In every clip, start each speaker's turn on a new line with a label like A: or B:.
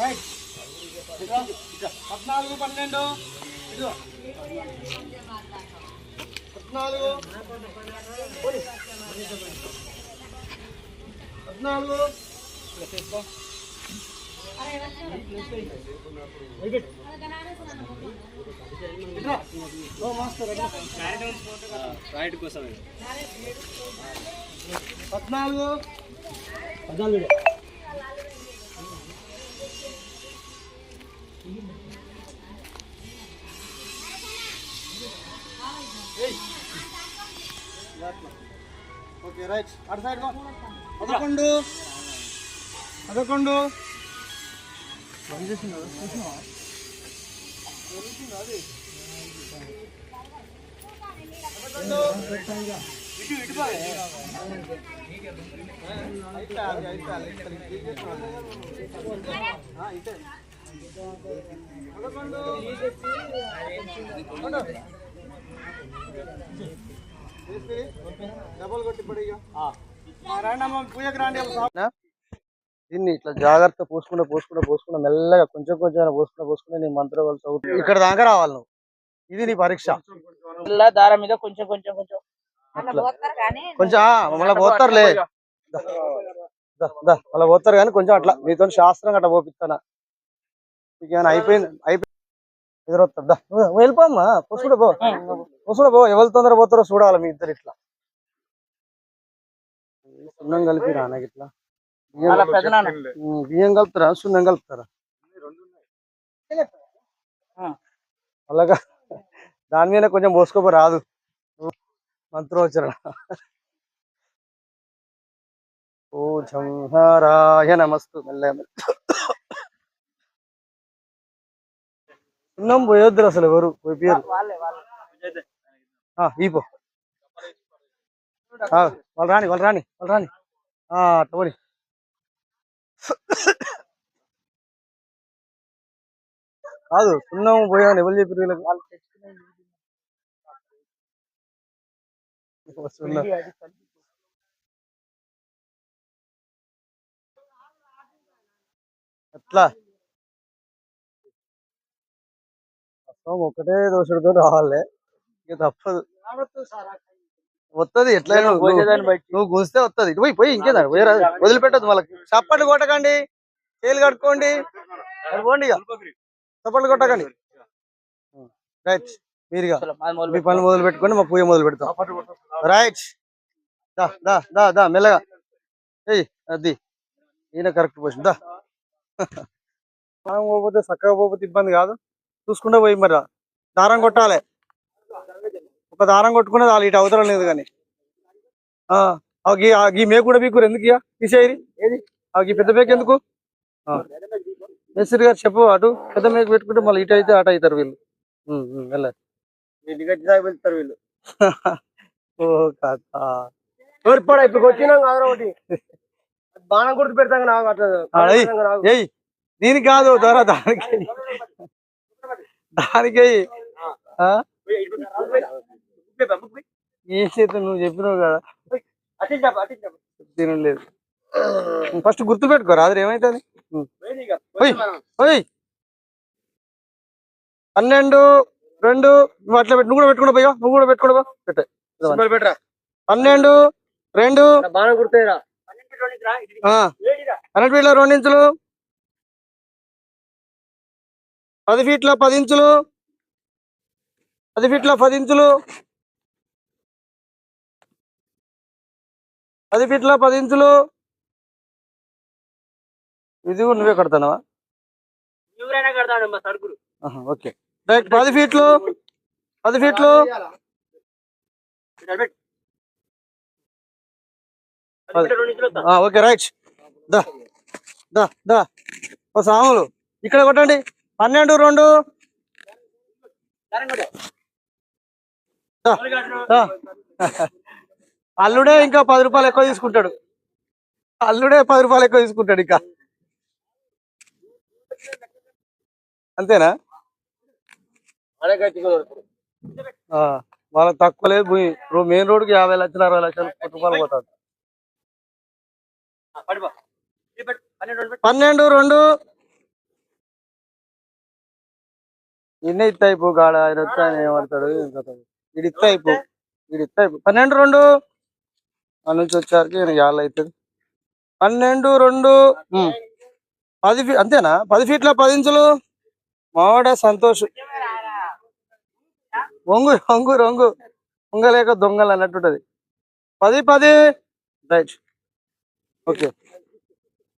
A: Right. పద్నాలుగు పన్నెండు. ఇదిగో. పద్నాలుగు. పద్నాలుగు. తీసుకో.
B: రైట్ కోసం
A: పద్నాలుగు. పద్నాలుగు. రైట్. అటు సైడ్ పదకొండు. పదకొండు. కొట్టి పూజకి రాండి దీన్ని ఇట్లా జాగ్రత్త పోసుకుంటూ పోసుకుంటూ పోసుకుంటూ మెల్లగా కొంచెం కొంచెం పోసుకుంటూ పోసుకుంటూ నీ మంత్రం వాళ్ళు ఇక్కడ దాకా రావాలి నువ్వు. ఇది నీ పరీక్ష.
C: దారం మీద కొంచెం కొంచెం కొంచెం.
A: కొంచెం మళ్ళీ పోతారులే. దా, దా, మళ్ళీ పోతారు కానీ కొంచెం అట్లా. మీతో శాస్త్రం అట్లా పోపిస్తానా మీకు ఏమైనా అయిపోయింది అయిపోయింది. ఎదురొస్తారు దా నువ్వు వెళ్ళిపోమ్మా. పోసుకుంటూ పో. పోసుకుంటూ పో. ఎవరు తొందర పోతారో చూడాలి మీ ఇద్దరు ఇట్లా. సున్నం కలిపి రానకి ఇట్లా. బియ్యం కలుపుతారా? సున్నం కలుపుతారా? అలాగా. దాని మీద కొంచెం పోసుకోపో రాదు. మంత్రోచ్చరణ. ఓ సంహారాయ నమస్తు. మెల్ల సున్నం పోయొద్దురు అసలు ఎవరు? పోయి పేరు
C: వాళ్ళే
A: రాని వాళ్ళు రాని వాళ్ళు రాని. పోని. కాదు సున్నం పోయాను ఎవరు చెప్పారు వీళ్ళకి. అట్లా ఒకటే దోషుడితో రావాలి. ఇక తప్పదు. వస్తుంది ఎట్లయినా నువ్వు- గుస్తే వస్తుంది ఇటు పోయి పోయి ఇంకేదా పోయి వదిలిపెట్టద్దు వాళ్ళకి. చప్పట్లు కొట్టకండి. చేలు కట్టుకోండి పోండి ఇక. చప్పట్లు కొట్టకండి. రైట్. మీరుగా మీ పనులు మొదలు పెట్టుకొని మా పూజ మొదలు పెడతాం. రైట్. దా దా దా దా మెల్లగా. ఏయ్ అది. ఈయన కరెక్ట్ పొజిషన్. దా. మనం పోకపోతే చక్కగా పోకపోతే ఇబ్బంది కాదు. చూసుకుంటే పోయి మరి దారం కొట్టాలి. ఒక దారం కొట్టుకునేది వాళ్ళు ఇటు అవసరం లేదు కానీ. గీ మేకు కూడా మీకు ఎందుకు ఇక తీసేయి. ఏది? ఆ గీ పెద్ద మేకు ఎందుకు? మేస్త్రి గారు చెప్పు అటు. పెద్ద మేకు పెట్టుకుంటే మళ్ళీ ఇటు అయితే అటు అవుతారు వీళ్ళు.
B: వెళ్తారు వీళ్ళు.
A: ఓ కథ.
B: తోర్పడా ఇప్పుడు వచ్చినాం కాదు ఒకటి. బాణం గుర్తు పెడతాం నాకు అట్లా.
A: దీనికి కాదు ద్వారా దానికి. దానికి? ఏ చేత నువ్వు చెప్పినావు కదా. తినలేదు. ఫస్ట్ గుర్తు పెట్టుకో రాదు ఏమైతుంది పన్నెండు రెండు నువ్వు అట్లా పెట్టు నువ్వు కూడా పెట్టుకుంటా పోయా నువ్వు కూడా పెట్టుకుంటా
B: పెట్టరా.
A: పన్నెండు రెండు. ఫీట్ల రెండు ఇంచులు. పది ఫీట్ల పది ఇంచులు. పది ఫీట్ల పది ఇంచులు. పది ఫీట్ల పది ఇంచులు. ఇది నువ్వే కడతానవా? ఓకే. రైట్ పది ఫీట్లు. పది ఫీట్లు. Okay right. దా దా దా. సాములు. ఇక్కడ కొట్టండి. పన్నెండు రెండు. అల్లుడే ఇంకా పది రూపాయలు ఎక్కువ తీసుకుంటాడు. అల్లుడే పది రూపాయలు ఎక్కువ తీసుకుంటాడు ఇంకా. అంతేనా? ఆ, వాళ్ళకి తక్కువ లేదు భూమి. మెయిన్ రోడ్కి యాభై లక్షలు అరవై లక్షలు రూపాయలు పోతాడు పన్నెండు రెండు. ఇన్ని ఇత్త అయిపో గాడ ఆయన వస్తే ఆయన ఏమడతాడు ఏం కథ ఇది ఇత్త అయిపో ఇది ఇత్త అయిపో పన్నెండు రెండు. ఆ నుంచి వచ్చారికి ఈయన యాళ్ళు అవుతుంది. పన్నెండు రెండు. పది ఫీ అంతేనా? పది ఫీట్ల పది ఇంచులు. మావాడ సంతోష్. ఒంగు ఒంగు రొంగు ఒంగలేక దొంగలు అన్నట్టుంటది పది పది. రైట్. ఓకే.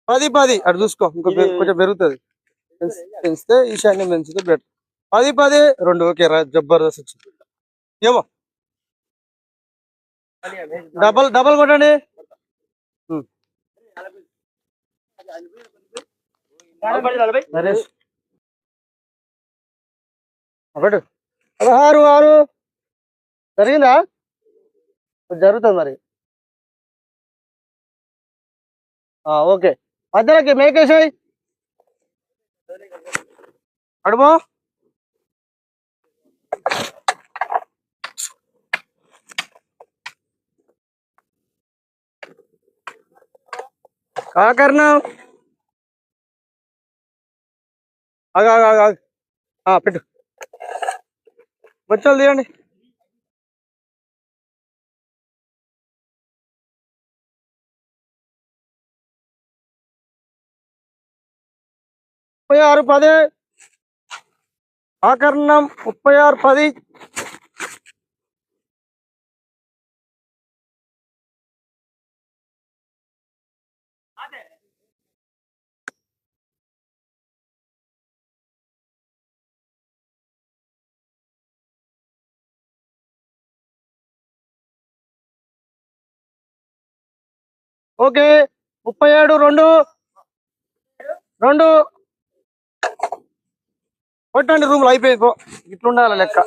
A: పది పది. అటు చూసుకో ఇంకో కొంచెం పెరుగుతుంది. పెంచ్- పెంచితే ఈశాన్యం పెంచితే బెటర్. పది పది రెండు ఓకే రా జబర్దస్త్ వచ్చింది. ఏమో. డబల్ డబల్ కొట్టండి. ఒకటి. పదహారు ఆరు. జరిగిందా? జరుగుతుంది మరి. ఆ, ఓకే. మధ్యలోకి మేకేసాయి అడుగు కాకర్ణ ఆగు ఆగు ఆగు ఆగు. ఆ, పెట్టు బొచ్చలు తీయండి ముప్పై ఆరు పది ఆకర్ణం ముప్పై ఆరు పది ఓకే. ముప్పై ఏడు రెండు. రెండు. కొట్టండి రూమ్లో అయిపోయింది. పో. ఇట్లుండాలి లెక్క.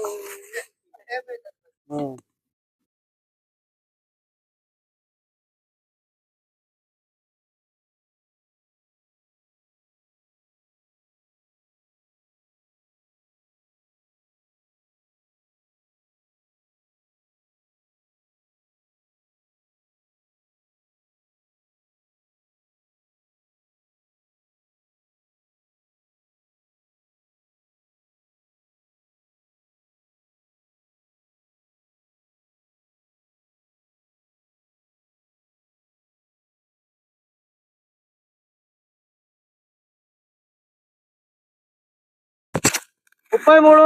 A: ముప్పై మూడు.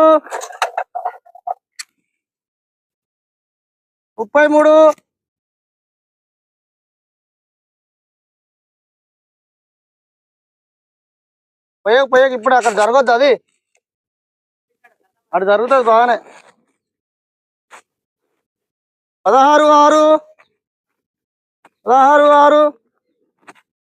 A: ముప్పై మూడు. పోయాక పోయాక ఇప్పుడు అక్కడ జరగద్దు అది. అక్కడ జరుగుతుంది బాగానే. పదహారు ఆరు. పదహారు ఆరు.